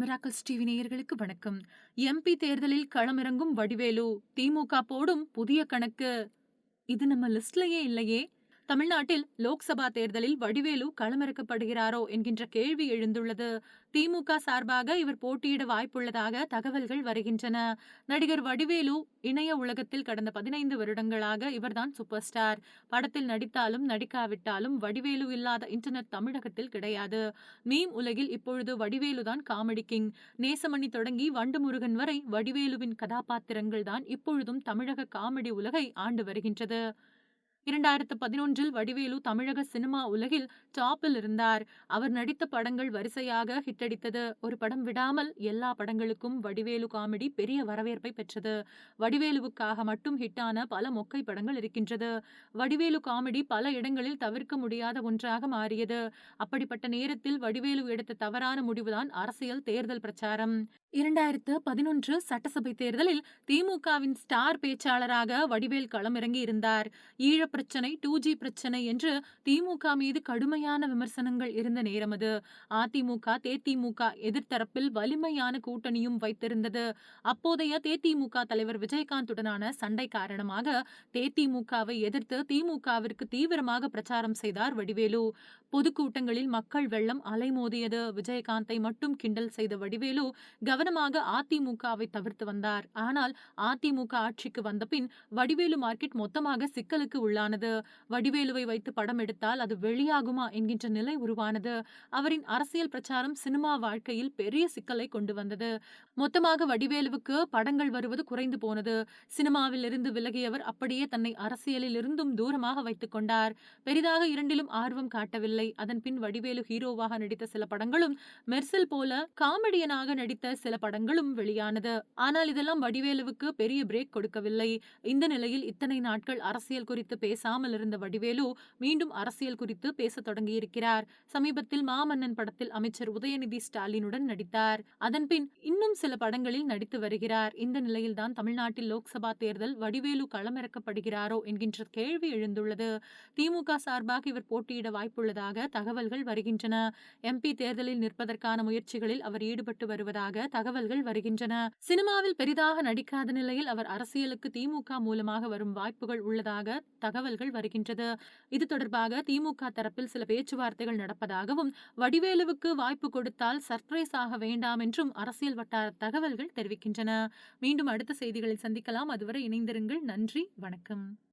Miracles TV நேயர்களுக்கு வணக்கம். MP தேர்தலில் களமிறங்கும் வடிவேலு திமுக போடும் புதிய கணக்கு. இது நம்ம லிஸ்ட்லயே இல்லையே. தமிழ்நாட்டில் லோக்சபா தேர்தலில் வடிவேலு களமிறக்கப்படுகிறாரோ என்கின்ற கேள்வி எழுந்துள்ளது. திமுக சார்பாக இவர் போட்டியிட வாய்ப்புள்ளதாக தகவல்கள் வருகின்றன. நடிகர் வடிவேலு இணைய உலகத்தில் கடந்த பதினைந்து வருடங்களாக இவர்தான் சூப்பர் ஸ்டார். படத்தில் நடித்தாலும் நடிக்காவிட்டாலும் வடிவேலு இல்லாத இன்டர்நெட் தமிழகத்தில் கிடையாது. மீம் உலகில் இப்பொழுது வடிவேலு தான் காமெடி கிங். நேசமணி தொடங்கி வண்டு முருகன் வரை வடிவேலுவின் கதாபாத்திரங்கள் தான் இப்பொழுதும் தமிழக காமெடி உலகை ஆண்டு வருகின்றது. இரண்டாயிரத்து பதினொன்றில் வடிவேலு தமிழக சினிமா உலகில் டாப்பில் இருந்தார். அவர் நடித்த படங்கள் வரிசையாக ஹிட்டடித்தது. ஒரு படம் விடாமல் எல்லா படங்களுக்கும் வடிவேலு காமெடி பெரிய வரவேற்பை பெற்றது. வடிவேலுவுக்காக மட்டும் ஹிட்டான பல மொக்கை படங்கள் இருக்கின்றது. வடிவேலு காமெடி பல இடங்களில் தவிர்க்க முடியாத ஒன்றாக மாறியது. அப்படிப்பட்ட நேரத்தில் வடிவேலு எடுத்த தவறான முடிவுதான் அரசியல் தேர்தல் பிரச்சாரம். இரண்டாயிரத்து பதினொன்று சட்டசபை தேர்தலில் திமுகவின் ஸ்டார் பேச்சாளராக வடிவேல் களமிறங்கி இருந்தார் ஈழ பிரச்சனை டூ ஜி பிரச்சனை என்று திமுக மீது கடுமையான விமர்சனங்கள் இருந்த நேரம் அது. அதிமுக தேதிமுக எதிர்த்தரப்பில் வலிமையான கூட்டணியும் வைத்திருந்தது. அப்போதைய தேதிமுக தலைவர் விஜயகாந்துடனான சண்டை காரணமாக தேதிமுகவை எதிர்த்து திமுகவிற்கு தீவிரமாக பிரச்சாரம் செய்தார் வடிவேலு. பொதுக்கூட்டங்களில் மக்கள் வெள்ளம் அலைமோதியது. விஜயகாந்தை மட்டும் கிண்டல் செய்த வடிவேலு கவனமாக அதிமுகவை தவிர்த்து வந்தார். ஆனால் அதிமுக ஆட்சிக்கு வந்தபின் வடிவேலு மார்க்கெட் மொத்தமாக சிக்கலுக்கு உள்ளானது வடிவேலுவை வைத்து படம் எடுத்தால் அது வெளியாகுமா என்கின்ற நிலை உருவானது. அவரின் அரசியல் பிரச்சாரம் சினிமா வாழ்க்கையில் பெரிய சிக்கலை கொண்டு வந்தது. மொத்தமாக வடிவேலுவுக்கு படங்கள் வருவது குறைந்து போனது. சினிமாவில் இருந்து விலகியவர் அப்படியே தன்னை அரசியலில் இருந்தும் தூரமாக வைத்துக் கொண்டார். பெரிதாக இரண்டிலும் ஆர்வம் காட்டவில்லை. அதன் பின் வடிவேலு ஹீரோவாக நடித்த சில படங்களும் மெர்சல் போல காமெடியனாக நடித்த சில படங்களும் வெளியானது. ஆனால் இதெல்லாம் வடிவேலுவுக்கு பெரிய பிரேக் கொடுக்கவில்லை. இந்த நிலையில் இத்தனை நாட்கள் அரசியல் குறித்து பேசாமல் இருந்த வடிவேலு மீண்டும் அரசியல் குறித்து பேச தொடங்கியிருக்கிறார். சமீபத்தில் மாமன்னன் படத்தில் அமைச்சர் உதயநிதி ஸ்டாலினுடன் நடித்தார். அதன்பின் இன்னும் சில படங்களில் நடித்து வருகிறார். இந்த நிலையில்தான் தமிழ்நாட்டில் லோக்சபா தேர்தல் வடிவேலு களமிறக்கப்படுகிறாரோ என்கின்ற கேள்வி எழுந்துள்ளது. திமுக சார்பாக இவர் போட்டியிட வாய்ப்புள்ளதாக தகவல்கள் வருகின்றன. எம்பி தேர்தலில் நிற்பதற்கான முயற்சிகளில் அவர் ஈடுபட்டு வருவதாக தகவல்கள் வருகின்றன. சினிமாவில் பெரிதாக நடிக்காத நிலையில் அவர் அரசியலுக்கு திமுக மூலமாக வரும் வாய்ப்புகள் உள்ளதாக தகவல் தகவல்கள் வருகின்றது. இது தொடர்பாக திமுக தரப்பில் சில பேச்சுவார்த்தைகள் நடப்பதாகவும் வடிவேலுவுக்கு வாய்ப்பு கொடுத்தால் சர்ப்ரைஸ் ஆக வேண்டாம் என்றும் அரசியல் வட்டார தகவல்கள் தெரிவிக்கின்றன. மீண்டும் அடுத்த செய்திகளில் சந்திக்கலாம். அதுவரை இணைந்திருங்கள். நன்றி. வணக்கம்.